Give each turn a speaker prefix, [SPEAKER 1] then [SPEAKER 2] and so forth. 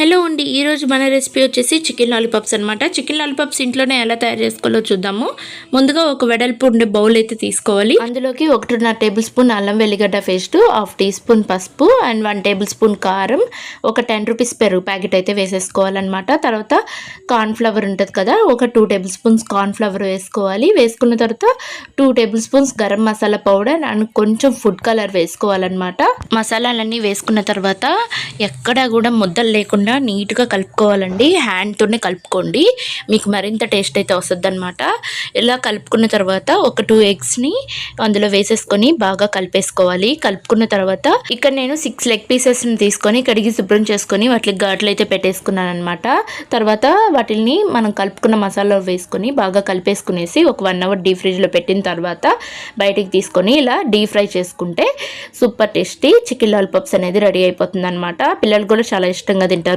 [SPEAKER 1] Hello అండి ఈరోజు మన రెసిపీ వచ్చేసి చికెన్ లాలీపాప్స్ అనమాట చికెన్ లాలీపాప్స్ ఇంట్లోనే ఎలా తయారు చేసుకోవాలో చూద్దాము. ముందుగా ఒక వెడల్పు ఉండే బౌల్ అయితే తీసుకోవాలి. అందులోకి ఒకటిన్నర టేబుల్ స్పూన్ అల్లం వెల్లిగడ్డ పేస్ట్ హాఫ్ టీ స్పూన్ పసుపు అండ్ వన్ టేబుల్ స్పూన్ కారం ఒక టెన్ రూపీస్ పెరుగు ప్యాకెట్ అయితే వేసేసుకోవాలన్నమాట. తర్వాత కార్న్ ఫ్లవర్ ఉంటుంది కదా ఒక టూ టేబుల్ స్పూన్స్ కార్న్ఫ్లవర్ వేసుకోవాలి. వేసుకున్న తర్వాత two tablespoons garam masala powder and కొంచెం ఫుడ్ కలర్ వేసుకోవాలన్నమాట. మసాలాలన్నీ వేసుకున్న తర్వాత ఎక్కడా కూడా ముద్దలు లేకుండా నీట్గా కలుపుకోవాలండి. హ్యాండ్తోనే కలుపుకోండి. మీకు మరింత టేస్ట్ అయితే వస్తుంది అనమాట ఇలా కలుపుకున్న తర్వాత ఒక టూ ఎగ్స్ని అందులో వేసేసుకొని బాగా కలిపేసుకోవాలి. కలుపుకున్న తర్వాత ఇక్కడ నేను సిక్స్ లెగ్ పీసెస్ని తీసుకొని కడిగి శుభ్రం చేసుకొని వాటికి ఘాట్లు అయితే పెట్టేసుకున్నాను అనమాట తర్వాత వాటిని మనం కలుపుకున్న మసాలా వేసుకొని బాగా కలిపేసుకునేసి ఒక వన్ అవర్ డీ ఫ్రిడ్జ్లో పెట్టిన తర్వాత బయటికి తీసుకొని ఇలా డీప్ ఫ్రై చేసుకుంటే సూపర్ టేస్టీ చికెన్ లాలీపాప్స్ అనేది రెడీ అయిపోతుంది అనమాట పిల్లలు కూడా చాలా ఇష్టంగా తింటారు.